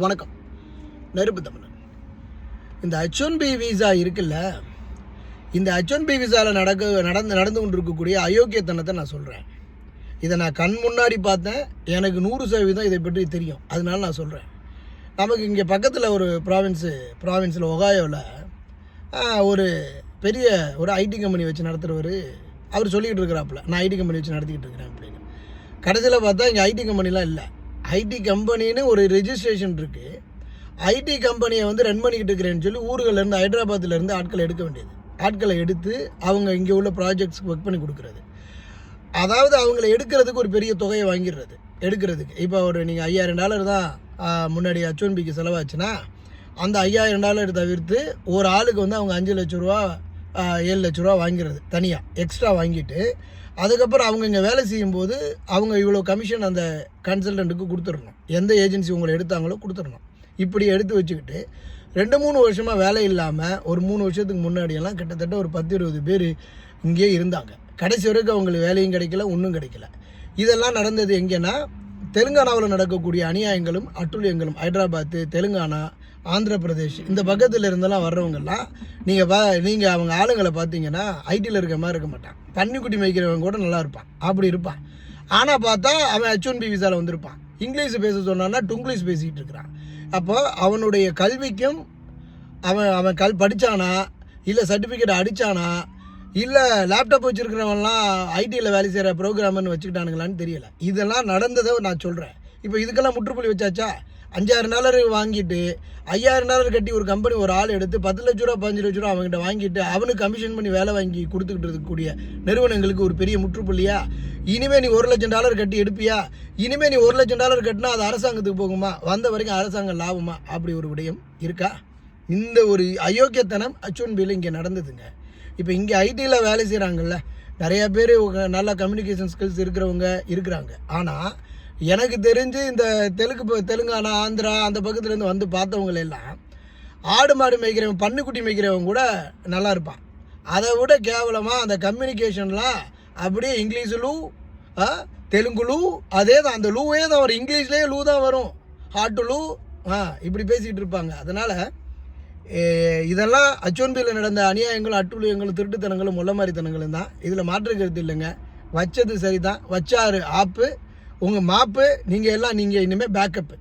வணக்கம். நெருப்பு தமிழன். இந்த ஹச் ஒன் பி விசா இருக்குல்ல இந்த ஹச் ஒன் பி விசாவில் நடக்க நடந்து நடந்து கொண்டு இருக்கக்கூடிய அயோக்கியத்தனத்தை நான் சொல்கிறேன் இதை நான் கண் முன்னாடி பார்த்தேன். எனக்கு நூறு சதவீதம் இதை பற்றி தெரியும். அதனால நான் சொல்கிறேன் நமக்கு இங்கே பக்கத்தில் ஒரு ப்ராவின்ஸு ப்ராவின்ஸில் ஒகாயோவில் ஒரு பெரிய ஒரு ஐடி கம்பெனி வச்சு நடத்துகிறவர் அவர் சொல்லிக்கிட்டு இருக்கிறாப்புல. நான் ஐடி கம்பெனி வச்சு நடத்திக்கிட்டு இருக்கிறேன் அப்படின்னு. கடைசியில் பார்த்தா இங்கே ஐடி கம்பெனிலாம் இல்லை. ஐடி கம்பெனின்னு ஒரு ரெஜிஸ்ட்ரேஷன் இருக்குது ஐடி கம்பெனியை வந்து ரன் பண்ணிக்கிட்டு இருக்கிறேன்னு சொல்லி ஊர்கள்லேருந்து ஹைதராபாத்லேருந்து ஆட்களை எடுக்க வேண்டியது. ஆட்களை எடுத்து அவங்க இங்கே உள்ள ப்ராஜெக்ட்ஸ்க்கு ஒர்க் பண்ணி கொடுக்குறது. அதாவது அவங்கள எடுக்கிறதுக்கு ஒரு பெரிய தொகையை வாங்கிடுறது. எடுக்கிறதுக்கு. இப்போ ஒரு நீங்கள் ஐயாயிரம் டாலர் தான் முன்னாடி அச்சோன்பிக்கு செலவாச்சுன்னா அந்த ஐயாயிரம் டாலர் தவிர்த்து ஒரு ஆளுக்கு வந்து அவங்க அஞ்சு லட்ச ரூபா ஏழு லட்ச ரூபா வாங்கிறது தனியாக எக்ஸ்ட்ரா வாங்கிட்டு அதுக்கப்புறம் அவங்க இங்கே வேலை செய்யும்போது அவங்க இவ்வளோ கமிஷன் அந்த கன்சல்டண்ட்டுக்கு கொடுத்துடணும். எந்த ஏஜென்சி உங்களை எடுத்தாங்களோ கொடுத்துடணும். இப்படி எடுத்து வச்சுக்கிட்டு ரெண்டு மூணு வருஷமாக வேலை இல்லாமல் ஒரு மூணு வருஷத்துக்கு முன்னாடியெல்லாம் கிட்டத்தட்ட ஒரு பத்து இருபது பேர் இங்கேயே இருந்தாங்க. கடைசி வரைக்கும் அவங்களுக்கு வேலையும் கிடைக்கல ஒன்றும் கிடைக்கல. இதெல்லாம் நடந்தது எங்கேன்னா தெலுங்கானாவில் நடக்கக்கூடிய அநியாயங்களும் அட்டுழியங்களும் ஹைதராபாத்து தெலுங்கானா ஆந்திர பிரதேஷ் இந்த பக்கத்தில் இருந்தெல்லாம் வர்றவங்கெல்லாம் நீங்கள் பா நீங்கள் அவங்க ஆளுங்களை பார்த்தீங்கன்னா ஐடியில் இருக்க மாதிரி இருக்க மாட்டான். பன்னிக்குட்டி மேய்க்கிறவங்க கூட நல்லா இருப்பான். அப்படி இருப்பான். ஆனால் பார்த்தா அவன் ஹெச் ஒன் பி விசாவில் வந்திருப்பான். இங்கிலீஷ் பேச சொன்னான்னா டுங்கிலீஷ் பேசிக்கிட்டு இருக்கிறான். அப்போ அவனுடைய கல்விக்கும் அவன் அவன் கல் படித்தானா இல்லை சர்டிஃபிகேட் அடித்தானா இல்லை லேப்டாப் வச்சுருக்கிறவன்லாம் ஐடியில் வேலை செய்கிற ப்ரோக்ராமர்னு வச்சுக்கிட்டானுங்களான்னு தெரியலை. இதெல்லாம் நடந்ததை நான் சொல்கிறேன் இப்போ இதுக்கெல்லாம் முற்றுப்புள்ளி வச்சாச்சா? அஞ்சாயிரம் டாலர் வாங்கிட்டு ஐயாயிரம் டாலர் கட்டி ஒரு கம்பெனி ஒரு ஆள் எடுத்து பத்து லட்ச ரூபா பதினஞ்சு லட்ச ரூபா அவங்ககிட்ட வாங்கிட்டு அவனுக்கு கமிஷன் பண்ணி வேலை வாங்கி கொடுத்துக்கிட்டு இருக்கக்கூடிய நிறுவனங்களுக்கு ஒரு பெரிய முற்றுப்புள்ளியா? இனிமே நீ ஒரு லட்சம் டாலர் கட்டி எடுப்பியா? இனிமே நீ ஒரு லட்சம் டாலர் கட்டினா அது அரசாங்கத்துக்கு போகுமா? வந்த வரைக்கும் அரசாங்கம் லாபமா? அப்படி ஒரு விடயம் இருக்கா? இந்த ஒரு அயோக்கியத்தனம் அச்சுவன் பில் இங்கே நடந்ததுங்க. இப்போ இங்கே ஐடியில் வேலை செய்கிறாங்கல்ல நிறையா பேர் நல்லா கம்யூனிகேஷன் ஸ்கில்ஸ் இருக்கிறவங்க இருக்கிறாங்க. ஆனால் எனக்கு தெரிஞ்சு இந்த தெலுங்கு ப- தெலுங்கானா ஆந்திரா அந்த பக்கத்துலேருந்து வந்து பார்த்தவங்க எல்லாம் ஆடு மாடு மேய்க்கிறவன் பன்னுக்குட்டி மேய்க்கிறவன் கூட நல்லா இருப்பான். அதை விட கேவலமாக அந்த கம்யூனிகேஷன்லாம் அப்படியே இங்கிலீஷிலும் ஆ, தெலுங்குலு அதே தான் அந்த லூவே தான் வரும். இங்கிலீஷ்லேயே லூ தான் வரும். ஹாட்டு லூ ஆ இப்படி பேசிகிட்டு இருப்பாங்க. அதனால் இதெல்லாம் அச்சோன்பியில் நடந்த அநியாயங்களும் அட்டுழியங்களும் திருட்டுத்தனங்களும் முள்ள மாதிரித்தனங்களும் தான். இதில் மாற்று கருத்து இல்லைங்க. வச்சது சரி தான் வச்சாரு ஆப்பு. உங்கள் மாப்பு நீங்கள் எல்லாம் நீங்கள் இனிமேல் பேக்கப்பு